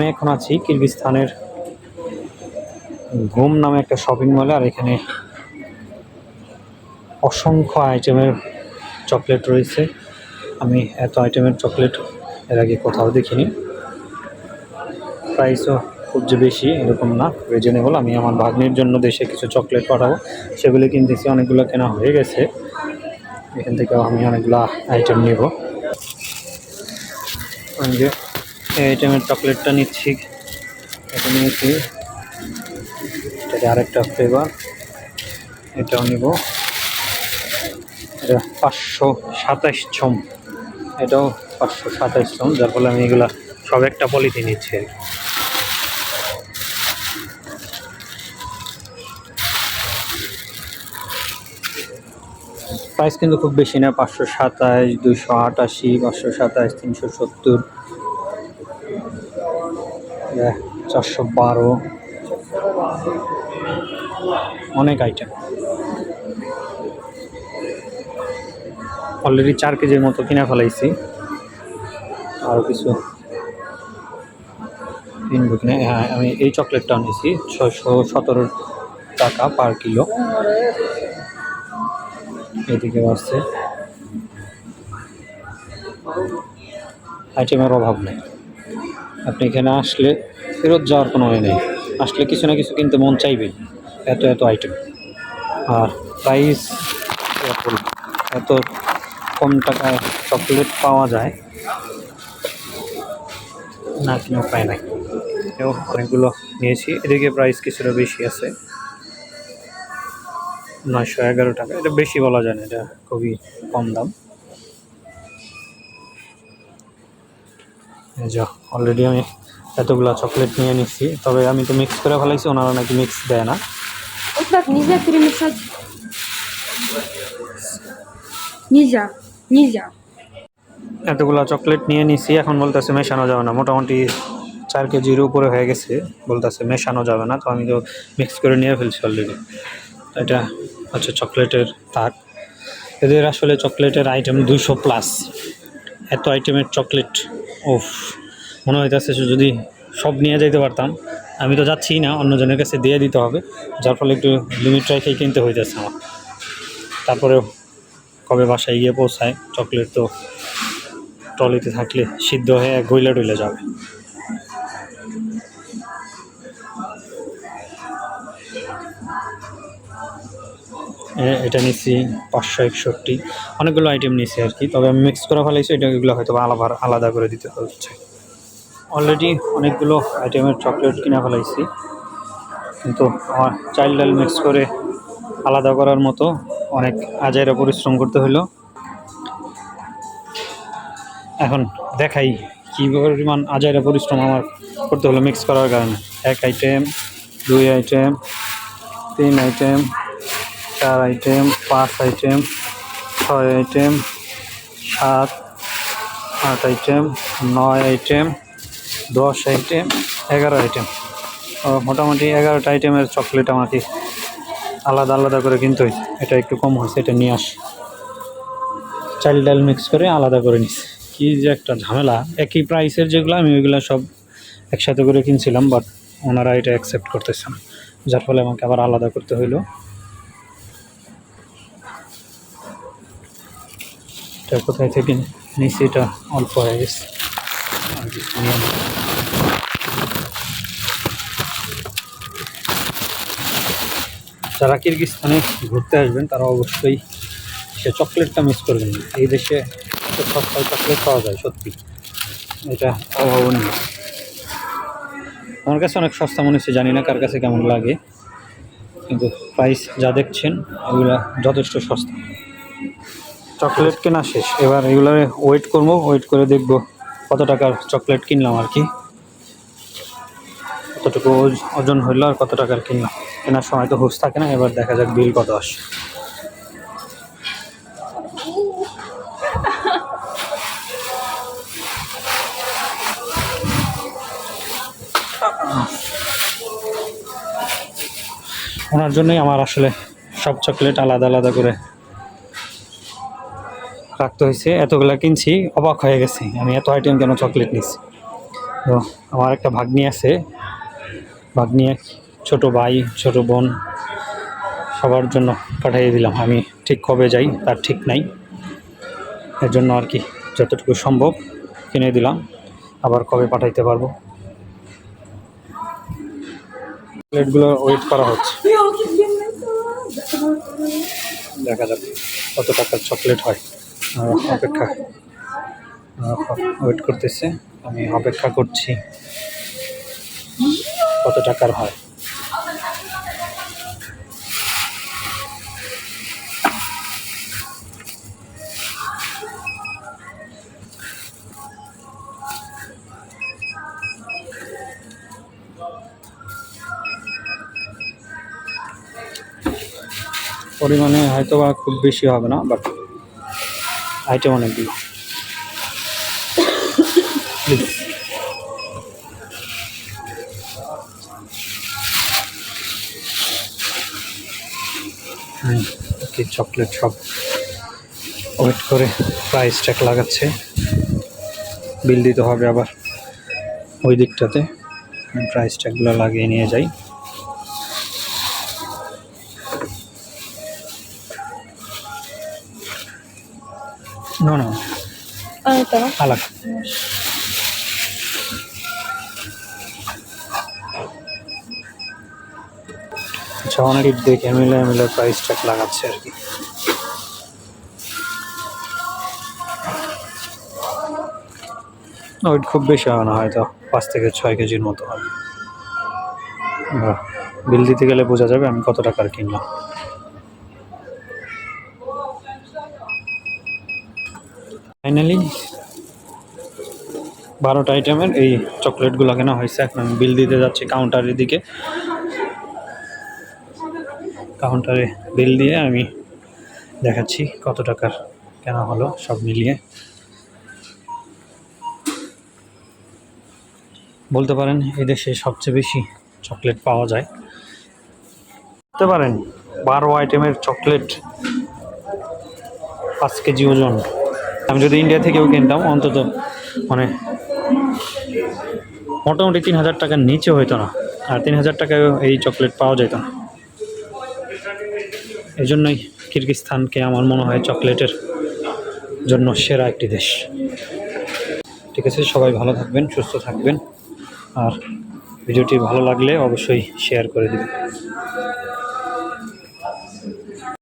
আমি এখন আছি কিরগিস্তানের ঘুম নামে একটা শপিং মলে আর এখানে অসংখ্য আইটেমের চকলেট রয়েছে। আমি এত আইটেমের চকলেট এর আগে কোথাও দেখিনি। প্রাইসও খুব যে বেশি এরকম না রিজনেবল আমি আমার ভাগ্নির জন্য দেশে কিছু চকলেট পাঠাবো, সেগুলি কিনতেছি, অনেকগুলো কেনা হয়ে গেছে। এখান থেকেও আমি অনেকগুলো আইটেম নেব। এই আইটেমের চকলেটটা নিচ্ছি। এটা নিয়েছি। এটা আরেকটা ফ্লেভার এটাও নিব। এটা পাঁচশো সাতাইশ ছম এটাও পাঁচশো সাতাইশ ছম যার ফলে আমি এগুলা সব একটা পলিথিন নিচ্ছি আর। প্রাইস কিন্তু খুব বেশি না, পাঁচশো সাতাশ দুশো আটাশি, পাঁচশো সাতাশ তিনশো সত্তর। চারশো বারো। অনেক আইটেম অলরেডি চার কেজির মতো কিনা ফেলাইছি। আরও কিছু কিনবো কিনা। হ্যাঁ আমি এই চকলেটটা নিয়েছি ছয়শো সতেরো টাকা পার কিলো এদিকে আসছে আইটেমের অভাব নেই। আপনি এখানে আসলে ফেরত যাওয়ার কোনো ওয়ে নেই। আসলে কিছু না কিছু কিনতে মন চাইবেই এত এত আইটেম আর প্রাইস এত কম টাকায় চকলেট পাওয়া যায়, না কিনে উপায় নাই। অনেকগুলো নিয়েছি। এদিকে প্রাইস কিছুটা বেশি আছে। নয়শো এগারো টাকা, এটা বেশি বলা যায় না, এটা খুবই কম দাম। যা অলরেডি আমি এতগুলা চকলেট নিয়ে নিচ্ছি তবে আমি তো মিক্স করে ফেলাইছি ওনারা নাকি মিক্স দেয় না। এতগুলা চকলেট নিয়ে নিছি এখন বলতেছে মেশানো যাবে না। মোটামুটি চার কেজির উপরে হয়ে গেছে বলতেছে মেশানো যাবে না। তো আমি তো মিক্স করে নিয়ে ফেলছি অলরেডি এটা হচ্ছে চকলেটের তাক এদের আসলে চকলেটের আইটেম দুশো প্লাস এত আইটেমের চকলেট ওফ মনে হইতেছে যদি সব নিয়ে যেতে পারতাম, আমি তো যাচ্ছি না, অন্যজনের কাছে দিয়ে দিতে হবে, যার ফলে একটু লিমিট রেখেই কিনতে হইতেছে আমার। তারপরে কবে বাসায় গিয়ে পৌঁছায়, চকলেট তো ট্রলিতে থাকলে সিদ্ধ হয়ে গইলা টইলে যাবে। এটা নিচ্ছি পাঁচশো একষট্টি। অনেকগুলো আইটেম নিচ্ছি আর কি তবে আমি মিক্স করে ফেলাইছি এটা এগুলো হয়তো আলাদা আলাদা করে দিতে হচ্ছে। অলরেডি অনেকগুলো আইটেমের চকলেট কিনে ফেলাইছি কিন্তু আমার চাইল্ড ডাল মিক্স করে আলাদা করার মতো অনেক আজাইরা পরিশ্রম করতে হলো। এখন দেখাই কী পরিমাণ আজাইরা পরিশ্রম আমার করতে হলো মিক্স করার কারণে। এক আইটেম দুই আইটেম তিন আইটেম চার আইটেম পাঁচ আইটেম ছয় আইটেম সাত, আট আইটেম নয় আইটেম দশ আইটেম এগারো আইটেম ও, মোটামুটি এগারোটা আইটেমের চকলেট আমাকে আলাদা আলাদা করে কিনতে হয়েছে এটা একটু কম হয়েছে এটা নিয়ে আস। চাইল্ড ডাল মিক্স করে আলাদা করে নিস। কি যে একটা ঝামেলা। একই প্রাইসের যেগুলো, আমি ওইগুলো সব একসাথে করে কিনছিলাম বাট ওনারা এটা অ্যাকসেপ্ট করতেছে না। যার ফলে আমাকে আবার আলাদা করতে হইল। এটা কোথায় থেকে নিচে এটা? অল্প হয়ে গেছে। যারা কিরগিস্তানে ঘুরতে আসবেন, তারা অবশ্যই সে চকলেটটা মিস করবেন এই দেশে সস্তায় চকলেট পাওয়া যায়, সত্যি। এটা অভাবনীয়। আমার কাছে অনেক সস্তা মনে হচ্ছে, জানি না কার কাছে কেমন লাগে। কিন্তু প্রাইস যা দেখছেন, এগুলা যথেষ্ট সস্তা। চকলেট কেনা শেষ। এবার এগুলো ওয়েট করব ওয়েট করে দেখব কত টাকার চকলেট কিনলাম আর কি। কতটুকু ওজন হইল আর কত টাকার কিনলাম। কেনার সময় তো হুশ থাকে না, এবার দেখা যাক বিল কত আসে। ওনার জন্যই আমার আসলে সব চকলেট আলাদা আলাদা করে রাখতে হয়েছে। এতগুলা কিনছি, অবাক হয়ে গেছি। আমি এত আইটেম কেন চকলেট নিচ্ছি তো আমার একটা ভাগ্নি আছে। ভাগ্নি ছোট ভাই, ছোট বোন, সবার জন্য পাঠিয়ে দিলাম। আমি ঠিক কবে যাই, তার ঠিক নাই। এর জন্য আর কি যতটুকু সম্ভব কিনে দিলাম। আবার কবে পাঠাইতে পারব? প্লেটগুলো ওয়েট করা হচ্ছে। দেখা যাক কত টাকার চকলেট হয়। অপেক্ষা ওয়েট করতেছে। আমি অপেক্ষা করছি। কত টাকার হয়? পরিমাণে হয়তো বা খুব বেশি হবে না বাট আইটেম অনেকগুলো। কি চকলেট সব। ওয়েট করে প্রাইস ট্যাগ লাগাচ্ছে। বিল দিতে হবে আবার ওই দিকটাতে। প্রাইস ট্যাগগুলো লাগিয়ে নিয়ে যাই। No, no. Ah. Alak. আচ্ছা অনেকে দেখে মিলে মিলে প্রাইস ট্যাগ লাগাচ্ছে আর কি ওয়েট খুব বেশি হয় না হয়তো পাঁচ থেকে ছয় কেজির মতো হয় বিল দিতে গেলে বোঝা যাবে আমি কত টাকার কিনলাম ফাইনালি বারোটা আইটেমের এই চকলেটগুলো কেনা হয়েছে। এখন আমি বিল দিতে যাচ্ছি কাউন্টারের দিকে। কাউন্টারে বিল দিয়ে আমি দেখাচ্ছি কত টাকার কেনা হলো সব মিলিয়ে। বলতে পারেন, এই দেশে সবচেয়ে বেশি চকলেট পাওয়া যায়। বলতে পারেন, বারো আইটেমের চকলেট পাঁচ কেজি ওজন। আমি যদি ইন্ডিয়া থেকেও কিনতাম, অন্তত মানে মোটামুটি তিন হাজার টাকার নিচে হইতো না। আর তিন হাজার টাকায় এই চকলেট পাওয়া যেত না। এই জন্যই কিরগিস্তানকে আমার মনে হয় চকলেটের জন্য সেরা একটি দেশ। ঠিক আছে, সবাই ভালো থাকবেন, সুস্থ থাকবেন। আর ভিডিওটি ভালো লাগলে অবশ্যই শেয়ার করে দেবেন।